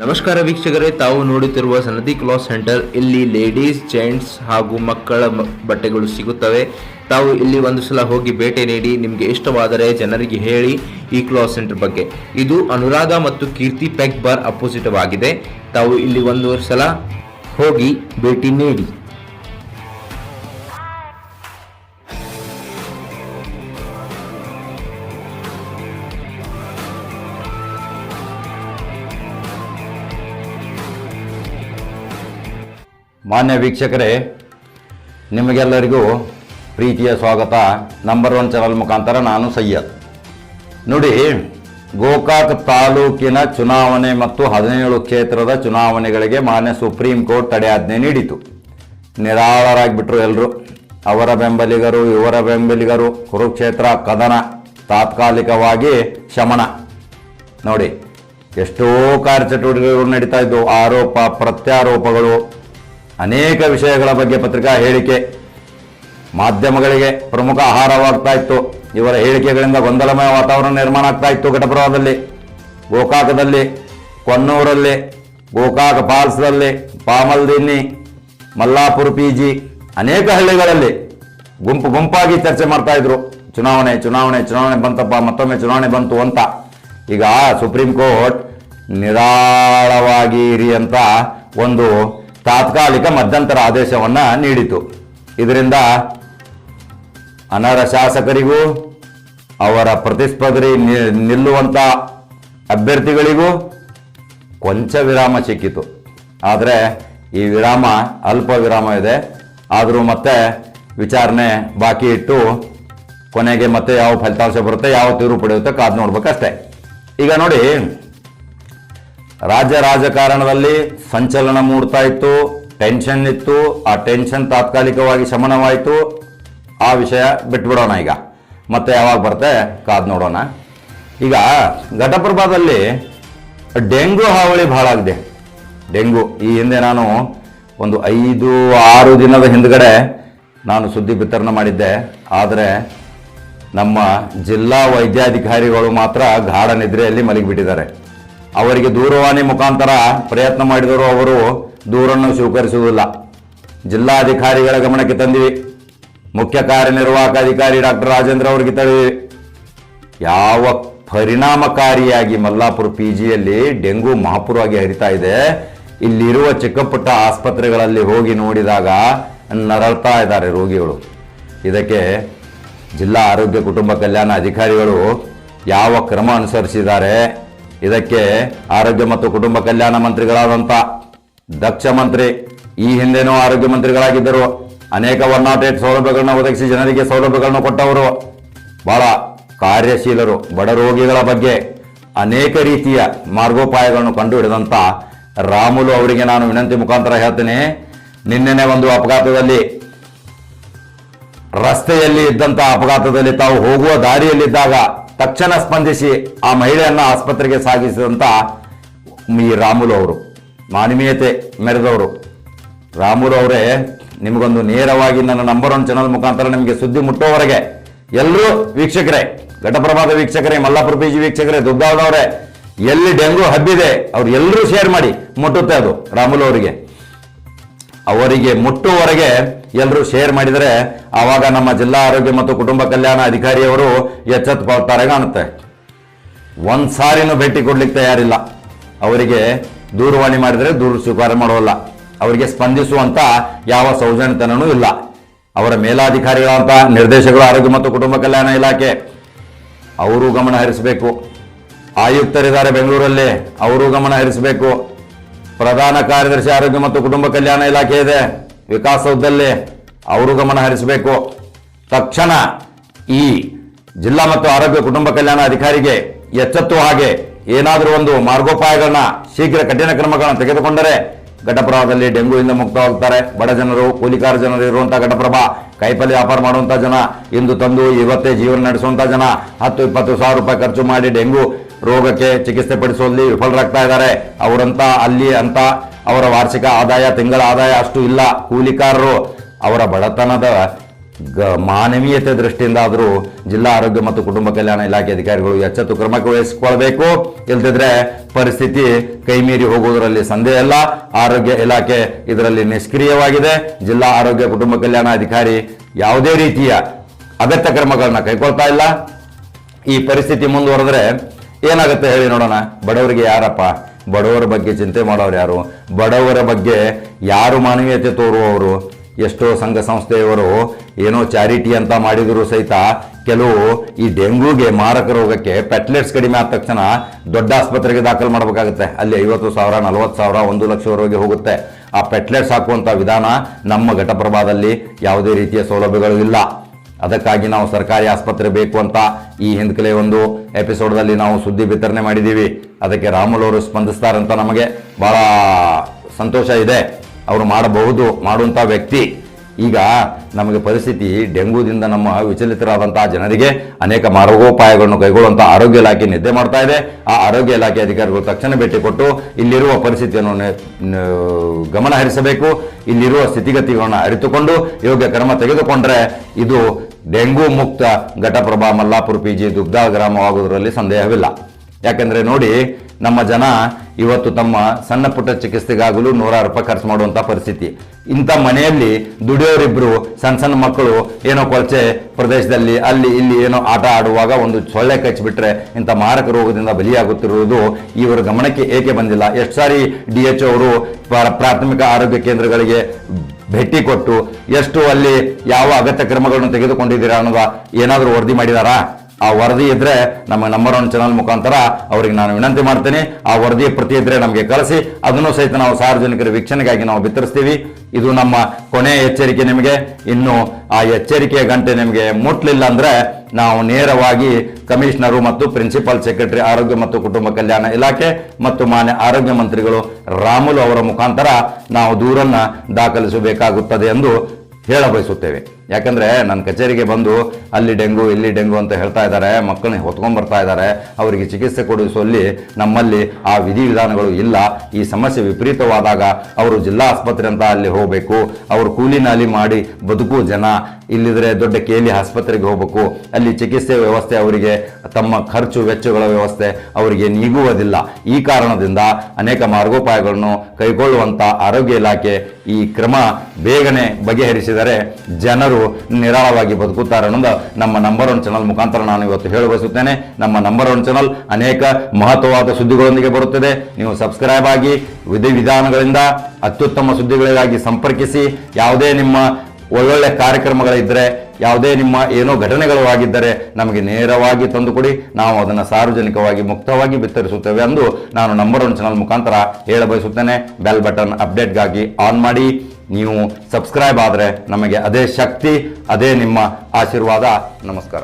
ನಮಸ್ಕಾರ ವೀಕ್ಷಕರೇ, ತಾವು ನೋಡುತ್ತಿರುವ ಸನದಿ ಕ್ಲಾತ್ ಸೆಂಟರ್, ಇಲ್ಲಿ ಲೇಡೀಸ್, ಜೆಂಟ್ಸ್ ಹಾಗೂ ಮಕ್ಕಳ ಬಟ್ಟೆಗಳು ಸಿಗುತ್ತವೆ. ತಾವು ಇಲ್ಲಿ ಒಂದು ಸಲ ಹೋಗಿ ಭೇಟಿ ನೀಡಿ, ನಿಮಗೆ ಇಷ್ಟವಾದರೆ ಜನರಿಗೆ ಹೇಳಿ ಈ ಕ್ಲಾತ್ ಸೆಂಟರ್ ಬಗ್ಗೆ. ಇದು ಅನುರಾಧ ಮತ್ತು ಕೀರ್ತಿ ಪ್ಯಾಕ್ ಬಾರ್ ಅಪೋಸಿಟ್ ಆಗಿದೆ ತಾವು ಇಲ್ಲಿ ಒಂದು ಸಲ ಹೋಗಿ ಭೇಟಿ ನೀಡಿ. ಮಾನ್ಯ ವೀಕ್ಷಕರೇ, ನಿಮಗೆಲ್ಲರಿಗೂ ಪ್ರೀತಿಯ ಸ್ವಾಗತ. ನಂಬರ್ ಒನ್ ಚಾನಲ್ ಮುಖಾಂತರ ನಾನು ಸಯ್ಯದ್ ನೋಡಿ, ಗೋಕಾಕ್ ತಾಲೂಕಿನ ಚುನಾವಣೆ ಮತ್ತು ಹದಿನೇಳು ಕ್ಷೇತ್ರದ ಚುನಾವಣೆಗಳಿಗೆ ಮಾನ್ಯ ಸುಪ್ರೀಂ ಕೋರ್ಟ್ ತಡೆಯಾಜ್ಞೆ ನೀಡಿತು. ನಿರಾಳರಾಗಿಬಿಟ್ರು ಎಲ್ಲರೂ ಅವರ ಬೆಂಬಲಿಗರು, ಇವರ ಬೆಂಬಲಿಗರು, ಕುರುಕ್ಷೇತ್ರ, ಕದನ, ತಾತ್ಕಾಲಿಕವಾಗಿ ಶಮನ. ನೋಡಿ, ಎಷ್ಟೋ ಕಾರ್ಯಚಟುವಟಿಕೆಗಳು ನಡೀತಾ ಇದ್ದವು. ಆರೋಪ, ಪ್ರತ್ಯಾರೋಪಗಳು ಅನೇಕ ವಿಷಯಗಳ ಬಗ್ಗೆ ಪತ್ರಿಕಾ ಹೇಳಿಕೆ ಮಾಧ್ಯಮಗಳಿಗೆ ಪ್ರಮುಖ ಆಹಾರವಾಗ್ತಾ ಇತ್ತು. ಇವರ ಹೇಳಿಕೆಗಳಿಂದ ಗೊಂದಲಮಯ ವಾತಾವರಣ ನಿರ್ಮಾಣ ಆಗ್ತಾ ಇತ್ತು ಗೋಕಾಕದಲ್ಲಿ, ಕೊನ್ನೂರಲ್ಲಿ, ಗೋಕಾಕ ಫಾಲ್ಸ್ದಲ್ಲಿ ಪಾಮಲ್ದಿನ್ನಿ ಮಲ್ಲಾಪುರ ಪಿ ಜಿ ಅನೇಕ ಹಳ್ಳಿಗಳಲ್ಲಿ ಗುಂಪು ಗುಂಪಾಗಿ ಚರ್ಚೆ ಮಾಡ್ತಾ ಇದ್ರು. ಚುನಾವಣೆ ಚುನಾವಣೆ ಚುನಾವಣೆ ಬಂತಪ್ಪ, ಮತ್ತೊಮ್ಮೆ ಚುನಾವಣೆ ಬಂತು ಅಂತ. ಈಗ ಸುಪ್ರೀಂ ಕೋರ್ಟ್ ನಿರಾಳವಾಗಿ ಇರಿ ಅಂತ ಒಂದು ತಾತ್ಕಾಲಿಕ ಮಧ್ಯಂತರ ಆದೇಶವನ್ನ ನೀಡಿತು. ಇದರಿಂದ ಅನರ್ಹ ಶಾಸಕರಿಗೂ, ಅವರ ಪ್ರತಿಸ್ಪರ್ಧಿ ನಿಲ್ಲುವಂತ ಅಭ್ಯರ್ಥಿಗಳಿಗೂ ಕೊಂಚ ವಿರಾಮ ಸಿಕ್ಕಿತು. ಆದರೆ ಈ ವಿರಾಮ ಅಲ್ಪ ವಿರಾಮ ಇದೆ. ಆದರೂ ಮತ್ತೆ ವಿಚಾರಣೆ ಬಾಕಿ ಇಟ್ಟು ಕೊನೆಗೆ ಮತ್ತೆ ಯಾವ ಫಲಿತಾಂಶ ಬರುತ್ತೆ, ಯಾವ ತೀರ್ಪು ಪಡೆಯುತ್ತೆ ಕಾದು ನೋಡ್ಬೇಕಷ್ಟೇ. ಈಗ ನೋಡಿ ರಾಜ್ಯ ರಾಜಕಾರಣದಲ್ಲಿ ಸಂಚಲನ ಮೂಡ್ತಾ ಇತ್ತು ಟೆನ್ಷನ್ ಇತ್ತು, ಆ ಟೆನ್ಷನ್ ತಾತ್ಕಾಲಿಕವಾಗಿ ಶಮನವಾಯಿತು. ಆ ವಿಷಯ ಬಿಟ್ಬಿಡೋಣ ಈಗ. ಮತ್ತೆ ಯಾವಾಗ ಬರುತ್ತೆ ಕಾದ್ ನೋಡೋಣ. ಈಗ ಘಟಪ್ರಭಾದಲ್ಲಿ ಡೆಂಗು ಹಾವಳಿ ಭಾಳ ಆಗಿದೆ ಡೆಂಗು, ಈ ಹಿಂದೆ ನಾನು ಒಂದು ಐದು ಆರು ದಿನದ ಹಿಂದ್ಗಡೆ ನಾನು ಸುದ್ದಿ ವಿತರಣೆ ಮಾಡಿದ್ದೆ. ಆದರೆ ನಮ್ಮ ಜಿಲ್ಲಾ ವೈದ್ಯಾಧಿಕಾರಿಗಳು ಮಾತ್ರ ಗಾಢ ನಿದ್ರೆಯಲ್ಲಿ ಮಲಗಿಬಿಟ್ಟಿದ್ದಾರೆ. ಅವರಿಗೆ ದೂರವಾಣಿ ಮುಖಾಂತರ ಪ್ರಯತ್ನ ಮಾಡಿದರೂ ಅವರು ದೂರನ್ನು ಸ್ವೀಕರಿಸುವುದಿಲ್ಲ. ಜಿಲ್ಲಾಧಿಕಾರಿಗಳ ಗಮನಕ್ಕೆ ತಂದಿವೆ. ಮುಖ್ಯ ಕಾರ್ಯನಿರ್ವಾಹಕ ಅಧಿಕಾರಿ ಡಾಕ್ಟರ್ ರಾಜೇಂದ್ರ ಅವರಿಗೆ ತಳಿವಿ ಯಾವ ಪರಿಣಾಮಕಾರಿಯಾಗಿ ಮಲ್ಲಾಪುರ ಪಿ ಜಿಯಲ್ಲಿ ಡೆಂಗು ಮಹಾಪುರವಾಗಿ ಹರಿತಾ ಇದೆ, ಇಲ್ಲಿರುವ ಚಿಕ್ಕಪುಟ್ಟ ಆಸ್ಪತ್ರೆಗಳಲ್ಲಿ ಹೋಗಿ ನೋಡಿದಾಗ ನರಳ್ತಾ ಇದ್ದಾರೆ ರೋಗಿಗಳು. ಇದಕ್ಕೆ ಜಿಲ್ಲಾ ಆರೋಗ್ಯ ಕುಟುಂಬ ಕಲ್ಯಾಣ ಅಧಿಕಾರಿಗಳು ಯಾವ ಕ್ರಮ ಅನುಸರಿಸಿದ್ದಾರೆ ಇದಕ್ಕೆ ಆರೋಗ್ಯ ಮತ್ತು ಕುಟುಂಬ ಕಲ್ಯಾಣ ಮಂತ್ರಿಗಳಾದಂಥ ದಕ್ಷ ಮಂತ್ರಿ, ಈ ಹಿಂದೆನೂ ಆರೋಗ್ಯ ಮಂತ್ರಿಗಳಾಗಿದ್ದರು. ಅನೇಕ ಒನ್ ನಾಟ್ ಏಟ್ ಸೌಲಭ್ಯಗಳನ್ನ ಒದಗಿಸಿ ಜನರಿಗೆ ಸೌಲಭ್ಯಗಳನ್ನು ಕೊಟ್ಟವರು. ಬಹಳ ಕಾರ್ಯಶೀಲರು, ಬಡ ರೋಗಿಗಳ ಬಗ್ಗೆ ಅನೇಕ ರೀತಿಯ ಮಾರ್ಗೋಪಾಯಗಳನ್ನು ಕಂಡುಹಿಡಿದಂಥ ರಾಮುಲು ಅವರಿಗೆ ನಾನು ವಿನಂತಿ ಮುಖಾಂತರ ಹೇಳ್ತೇನೆ. ನಿನ್ನೆನೆ ಒಂದು ಅಪಘಾತದಲ್ಲಿ ರಸ್ತೆಯಲ್ಲಿ ಇದ್ದಂತ ಅಪಘಾತದಲ್ಲಿ ತಾವು ಹೋಗುವ ದಾರಿಯಲ್ಲಿದ್ದಾಗ ತಕ್ಷಣ ಸ್ಪಂದಿಸಿ ಆ ಮಹಿಳೆಯನ್ನು ಆಸ್ಪತ್ರೆಗೆ ಸಾಗಿಸಿದಂತ ಈ ರಾಮುಲು ಅವರು, ಮಾನವೀಯತೆ ಮೆರೆದವರು. ರಾಮುಲು ಅವರೇ, ನಿಮಗೊಂದು ನೇರವಾಗಿ ನನ್ನ ನಂಬರ್ ಒನ್ ಚಾನಲ್ ಮುಖಾಂತರ ನಿಮಗೆ ಸುದ್ದಿ ಮುಟ್ಟೋವರೆಗೆ ಎಲ್ಲರೂ ವೀಕ್ಷಕರೇ ಘಟಪ್ರಭಾದ ವೀಕ್ಷಕರೇ, ಮಲ್ಲಾಪುರ ಪಿ ಜಿ ವೀಕ್ಷಕರೇ ದುಗ್ಗಾವದವರೇ ಎಲ್ಲಿ ಡೆಂಗು ಹಬ್ಬಿದೆ ಅವ್ರು ಎಲ್ಲರೂ ಶೇರ್ ಮಾಡಿ ಮುಟ್ಟುತ್ತೆ ಅದು ರಾಮುಲು ಅವರಿಗೆ. ಅವರಿಗೆ ಮುಟ್ಟುವವರೆಗೆ ಎಲ್ಲರೂ ಶೇರ್ ಮಾಡಿದರೆ ಆವಾಗ ನಮ್ಮ ಜಿಲ್ಲಾ ಆರೋಗ್ಯ ಮತ್ತು ಕುಟುಂಬ ಕಲ್ಯಾಣ ಅಧಿಕಾರಿಯವರು ಎಚ್ಚೆತ್ತುಕೊಳ್ತಾರೆ ಕಾಣುತ್ತೆ. ಒಂದು ಸಾರಿನೂ ಭೇಟಿ ಕೊಡ್ಲಿಕ್ಕೆ ತಯಾರಿಲ್ಲ. ಅವರಿಗೆ ದೂರವಾಣಿ ಮಾಡಿದರೆ ದೂರ ಸ್ವೀಕಾರ ಮಾಡೋಲ್ಲ. ಅವರಿಗೆ ಸ್ಪಂದಿಸುವಂತ ಯಾವ ಸೌಜನ್ಯತನೂ ಇಲ್ಲ. ಅವರ ಮೇಲಾಧಿಕಾರಿಗಳಂತ ನಿರ್ದೇಶಕರು ಆರೋಗ್ಯ ಮತ್ತು ಕುಟುಂಬ ಕಲ್ಯಾಣ ಇಲಾಖೆ, ಅವರು ಗಮನ ಹರಿಸಬೇಕು. ಆಯುಕ್ತರಿದ್ದಾರೆ ಬೆಂಗಳೂರಲ್ಲಿ, ಅವರು ಗಮನ ಹರಿಸಬೇಕು. ಪ್ರಧಾನ ಕಾರ್ಯದರ್ಶಿ ಆರೋಗ್ಯ ಮತ್ತು ಕುಟುಂಬ ಕಲ್ಯಾಣ ಇಲಾಖೆ ಇದೆ. ವಿಕಾಸೌಧದಲ್ಲಿ ಅವರು ಗಮನ ಹರಿಸಬೇಕು. ತಕ್ಷಣ ಈ ಜಿಲ್ಲಾ ಮತ್ತು ಆರೋಗ್ಯ ಕುಟುಂಬ ಕಲ್ಯಾಣ ಅಧಿಕಾರಿಗೆ ಎಚ್ಚೆತ್ತುವ ಹಾಗೆ ಏನಾದರೂ ಒಂದು ಮಾರ್ಗೋಪಾಯಗಳನ್ನ ಶೀಘ್ರ ಕಠಿಣ ಕ್ರಮಗಳನ್ನು ತೆಗೆದುಕೊಂಡರೆ ಘಟಪ್ರಭಾದಲ್ಲಿ ಡೆಂಗುವಿಂದ ಮುಕ್ತವಾಗ್ತಾರೆ ಬಡ ಜನರು ಕೂಲಿಕಾರ ಜನರು ಇರುವಂತಹ ಘಟಪ್ರಭಾ ಕೈಪಲ್ಯ ವ್ಯಾಪಾರ ಮಾಡುವಂತ ಜನ, ಇಂದು ತಂದು ಇವತ್ತೇ ಜೀವನ ನಡೆಸುವಂತ ಜನ, ಹತ್ತು, ಇಪ್ಪತ್ತು ಸಾವಿರ ರೂಪಾಯಿ ಖರ್ಚು ಮಾಡಿ ಡೆಂಗು ರೋಗಕ್ಕೆ ಚಿಕಿತ್ಸೆ ಪಡಿಸುವಲ್ಲಿ ವಿಫಲರಾಗ್ತಾ ಇದ್ದಾರೆ. ಅವರಂತ, ಅಲ್ಲಿ ಅಂತ ಅವರ ವಾರ್ಷಿಕ ಆದಾಯ, ತಿಂಗಳ ಆದಾಯ ಅಷ್ಟು ಇಲ್ಲ. ಕೂಲಿಕಾರರು ಅವರ ಬಡತನದ ಗ ಮಾನವೀಯತೆ ದೃಷ್ಟಿಯಿಂದ ಆದರೂ ಜಿಲ್ಲಾ ಆರೋಗ್ಯ ಮತ್ತು ಕುಟುಂಬ ಕಲ್ಯಾಣ ಇಲಾಖೆ ಅಧಿಕಾರಿಗಳು ಎಚ್ಚೆತ್ತು ಕ್ರಮಕ್ಕೆ ವಹಿಸಿಕೊಳ್ಬೇಕು ಇಲ್ದಿದ್ರೆ ಪರಿಸ್ಥಿತಿ ಕೈಮೀರಿ ಹೋಗುವುದರಲ್ಲಿ ಸಂದೇಹ ಇಲ್ಲ. ಆರೋಗ್ಯ ಇಲಾಖೆ ಇದರಲ್ಲಿ ನಿಷ್ಕ್ರಿಯವಾಗಿದೆ. ಜಿಲ್ಲಾ ಆರೋಗ್ಯ ಕುಟುಂಬ ಕಲ್ಯಾಣ ಅಧಿಕಾರಿ ಯಾವುದೇ ರೀತಿಯ ಅಗತ್ಯ ಕ್ರಮಗಳನ್ನ ಕೈಗೊಳ್ತಾ ಇಲ್ಲ. ಈ ಪರಿಸ್ಥಿತಿ ಮುಂದುವರೆದ್ರೆ ಏನಾಗುತ್ತೆ ಹೇಳಿ ನೋಡೋಣ. ಬಡವರಿಗೆ ಯಾರಪ್ಪ? ಬಡವರ ಬಗ್ಗೆ ಚಿಂತೆ ಮಾಡೋರು ಯಾರು? ಬಡವರ ಬಗ್ಗೆ ಯಾರು ಮಾನವೀಯತೆ ತೋರುವವರು? ಎಷ್ಟೋ ಸಂಘ ಸಂಸ್ಥೆಯವರು ಏನೋ ಚಾರಿಟಿ ಅಂತ ಮಾಡಿದರೂ ಸಹಿತ ಕೆಲವು ಈ ಡೆಂಗ್ಯೂಗೆ ಮಾರಕ ರೋಗಕ್ಕೆ ಪೆಟ್ಲೆಟ್ಸ್ ಕಡಿಮೆ ಆದ ತಕ್ಷಣ ದೊಡ್ಡ ಆಸ್ಪತ್ರೆಗೆ ದಾಖಲು ಮಾಡಬೇಕಾಗುತ್ತೆ. ಅಲ್ಲಿ ಐವತ್ತು ಸಾವಿರ, ನಲವತ್ತು ಸಾವಿರ, ಒಂದು ಲಕ್ಷವರೆಗೆ ಹೋಗುತ್ತೆ. ಆ ಪೆಟ್ಲೆಟ್ಸ್ ಹಾಕುವಂಥ ವಿಧಾನ ನಮ್ಮ ಘಟಪ್ರಭಾದಲ್ಲಿ ಯಾವುದೇ ರೀತಿಯ ಸೌಲಭ್ಯಗಳು ಇಲ್ಲ. ಅದಕ್ಕಾಗಿ ನಾವು ಸರ್ಕಾರಿ ಆಸ್ಪತ್ರೆ ಬೇಕು ಅಂತ ಈ ಹಿಂದ್ಕಲೆ ಒಂದು ಎಪಿಸೋಡ್ದಲ್ಲಿ ನಾವು ಸುದ್ದಿ ವಿತರಣೆ ಮಾಡಿದ್ದೀವಿ. ಅದಕ್ಕೆ ರಾಮುಲು ಅವರು ಸ್ಪಂದಿಸ್ತಾರಂತ ನಮಗೆ. ಭಾಳ ಸಂತೋಷ ಇದೆ. ಅವರು ಮಾಡಬಹುದು ಮಾಡುವಂಥ ವ್ಯಕ್ತಿ. ಈಗ ನಮಗೆ ಪರಿಸ್ಥಿತಿ ಡೆಂಗೂದಿಂದ ನಮ್ಮ ವಿಚಲಿತರಾದಂತಹ ಜನರಿಗೆ ಅನೇಕ ಮಾರ್ಗೋಪಾಯಗಳನ್ನು ಕೈಗೊಳ್ಳುವಂತಹ ಆರೋಗ್ಯ ಇಲಾಖೆ ನಿದ್ದೆ ಮಾಡ್ತಾ ಇದೆ. ಆ ಆರೋಗ್ಯ ಇಲಾಖೆ ಅಧಿಕಾರಿಗಳು ತಕ್ಷಣ ಭೇಟಿ ಕೊಟ್ಟು ಇಲ್ಲಿರುವ ಪರಿಸ್ಥಿತಿಯನ್ನು ಗಮನ ಹರಿಸಬೇಕು. ಇಲ್ಲಿರುವ ಸ್ಥಿತಿಗತಿಗಳನ್ನು ಅರಿತುಕೊಂಡು ಯೋಗ್ಯ ಕ್ರಮ ತೆಗೆದುಕೊಂಡ್ರೆ ಇದು ಡೆಂಗೂ ಮುಕ್ತ ಘಟಪ್ರಭಾ ಮಲ್ಲಾಪುರ ಪಿ ಜಿ ದುಗ್ಧ ಗ್ರಾಮವಾಗುವುದರಲ್ಲಿ ಸಂದೇಹವಿಲ್ಲ. ಯಾಕಂದ್ರೆ ನೋಡಿ ನಮ್ಮ ಜನ ಇವತ್ತು ತಮ್ಮ ಸಣ್ಣ ಪುಟ್ಟ ಚಿಕಿತ್ಸೆಗಾಗಲೂ ನೂರಾರು ರೂಪಾಯಿ ಖರ್ಚು ಮಾಡುವಂತ ಪರಿಸ್ಥಿತಿ. ಇಂಥ ಮನೆಯಲ್ಲಿ ದುಡಿಯೋರಿಬ್ರು ಸಣ್ಣ ಸಣ್ಣ ಮಕ್ಕಳು ಏನೋ ಕೊಳಚೆ ಪ್ರದೇಶದಲ್ಲಿ ಅಲ್ಲಿ ಇಲ್ಲಿ ಏನೋ ಆಟ ಆಡುವಾಗ ಒಂದು ಸೊಳ್ಳೆ ಕಚ್ಚಿಬಿಟ್ರೆ ಇಂಥ ಮಾರಕ ರೋಗದಿಂದ ಬಲಿಯಾಗುತ್ತಿರುವುದು ಇವರ ಗಮನಕ್ಕೆ ಏಕೆ ಬಂದಿಲ್ಲ. ಎಷ್ಟು ಸಾರಿ ಡಿ ಎಚ್ ಅವರು ಪ್ರ- ಪ್ರಾಥಮಿಕ ಆರೋಗ್ಯ ಕೇಂದ್ರಗಳಿಗೆ ಭೇಟಿ ಕೊಟ್ಟು ಎಷ್ಟು ಅಲ್ಲಿ ಯಾವ ಅಗತ್ಯ ಕ್ರಮಗಳನ್ನು ತೆಗೆದುಕೊಂಡಿದ್ದೀರಾ ಅನ್ನೋದ ಏನಾದರೂ ವರದಿ ಮಾಡಿದಾರಾ? ಆ ವರದಿ ಇದ್ರೆ ನಮ್ಮ ನಂಬರ್ ಒನ್ ಚಾನಲ್ ಮುಖಾಂತರ ಅವರಿಗೆ ನಾನು ವಿನಂತಿ ಮಾಡ್ತೇನೆ. ಆ ವರದಿಯ ಪ್ರತಿ ಇದ್ರೆ ನಮಗೆ ಕಳಿಸಿ. ಅದನ್ನು ಸಹಿತ ನಾವು ಸಾರ್ವಜನಿಕರ ವೀಕ್ಷಣೆಗಾಗಿ ನಾವು ಬಿತ್ತರಿಸ್ತೀವಿ. ಇದು ನಮ್ಮ ಕೊನೆಯ ಎಚ್ಚರಿಕೆ ನಿಮಗೆ. ಇನ್ನು ಆ ಎಚ್ಚರಿಕೆಯ ಗಂಟೆ ನಿಮಗೆ ಮುಟ್ಲಿಲ್ಲ ಅಂದ್ರೆ ನಾವು ನೇರವಾಗಿ ಕಮಿಷನರು ಮತ್ತು ಪ್ರಿನ್ಸಿಪಲ್ ಸೆಕ್ರೆಟರಿ ಆರೋಗ್ಯ ಮತ್ತು ಕುಟುಂಬ ಕಲ್ಯಾಣ ಇಲಾಖೆ ಮತ್ತು ಮಾನ್ಯ ಆರೋಗ್ಯ ಮಂತ್ರಿಗಳು ರಾಮುಲು ಅವರ ಮುಖಾಂತರ ನಾವು ದೂರನ್ನ ದಾಖಲಿಸಬೇಕಾಗುತ್ತದೆ ಎಂದು ಹೇಳ ಬಯಸುತ್ತೇವೆ ಯಾಕಂದ್ರೆ ನನ್ನ ಕಚೇರಿಗೆ ಬಂದು ಅಲ್ಲಿ ಡೆಂಗು, ಇಲ್ಲಿ ಡೆಂಗು ಅಂತ ಹೇಳ್ತಾ ಇದ್ದಾರೆ, ಮಕ್ಕಳನ್ನ ಹೊತ್ಕೊಂಡ್ ಬರ್ತಾ ಇದ್ದಾರೆ, ಅವರಿಗೆ ಚಿಕಿತ್ಸೆ ಕೊಡಿಸುವಲ್ಲಿ ನಮ್ಮಲ್ಲಿ ಆ ವಿಧಿವಿಧಾನಗಳು ಇಲ್ಲ. ಈ ಸಮಸ್ಯೆ ವಿಪರೀತವಾದಾಗ ಅವರು ಜಿಲ್ಲಾ ಆಸ್ಪತ್ರೆ ಅಂತ ಅಲ್ಲಿ ಹೋಗಬೇಕು. ಅವರು ಕೂಲಿ ನಾಲಿ ಮಾಡಿ ಬದುಕು ಜನ. ಇಲ್ಲಿದ್ರೆ ದೊಡ್ಡ ಕೇಲಿ ಆಸ್ಪತ್ರೆಗೆ ಹೋಗಬೇಕು. ಅಲ್ಲಿ ಚಿಕಿತ್ಸೆ ವ್ಯವಸ್ಥೆ ಅವರಿಗೆ, ತಮ್ಮ ಖರ್ಚು ವೆಚ್ಚಗಳ ವ್ಯವಸ್ಥೆ ಅವರಿಗೆ ನೀಗುವುದಿಲ್ಲ. ಈ ಕಾರಣದಿಂದ ಅನೇಕ ಮಾರ್ಗೋಪಾಯಗಳನ್ನು ಕೈಗೊಳ್ಳುವಂಥ ಆರೋಗ್ಯ ಇಲಾಖೆ ಈ ಕ್ರಮ ಬೇಗನೆ ಬಗೆಹರಿಸಿದರೆ ಜನರು ನಿರಾಳವಾಗಿ ಬದುಕುತ್ತಾರೆ ಅನ್ನೋದು ನಮ್ಮ ನಂಬರ್ ಒನ್ ಚಾನಲ್ ಮುಖಾಂತರ ನಾನು ಇವತ್ತು ಹೇಳ ಬಯಸುತ್ತೇನೆ. ನಮ್ಮ ನಂಬರ್ ಒನ್ ಚಾನಲ್ ಅನೇಕ ಮಹತ್ವವಾದ ಸುದ್ದಿಗಳೊಂದಿಗೆ ಬರುತ್ತದೆ. ನೀವು ಸಬ್ಸ್ಕ್ರೈಬ್ ಆಗಿ ವಿಧಿವಿಧಾನಗಳಿಂದ ಅತ್ಯುತ್ತಮ ಸುದ್ದಿಗಳಿಗಾಗಿ ಸಂಪರ್ಕಿಸಿ. ಯಾವುದೇ ನಿಮ್ಮ ಒಳ್ಳೊಳ್ಳೆ ಕಾರ್ಯಕ್ರಮಗಳಿದ್ದರೆ ಯಾವುದೇ ನಿಮ್ಮ ಏನೋ ಘಟನೆಗಳು ಆಗಿದ್ದರೆ ನಮಗೆ ನೇರವಾಗಿ ತಂದುಕೊಡಿ. ನಾವು ಅದನ್ನು ಸಾರ್ವಜನಿಕವಾಗಿ ಮುಕ್ತವಾಗಿ ಬಿತ್ತರಿಸುತ್ತೇವೆ ಎಂದು ನಾನು ನಂಬರ್ ಒನ್ ಚಾನಲ್ ಮುಖಾಂತರ ಹೇಳ ಬಯಸುತ್ತೇನೆ. ಬೆಲ್ ಬಟನ್ ಅಪ್ಡೇಟ್ಗಾಗಿ ಆನ್ ಮಾಡಿ. ನೀವು ಸಬ್ಸ್ಕ್ರೈಬ್ ಆದರೆ ನಮಗೆ ಅದೇ ಶಕ್ತಿ ಅದೇ ನಿಮ್ಮ ಆಶೀರ್ವಾದ. ನಮಸ್ಕಾರ.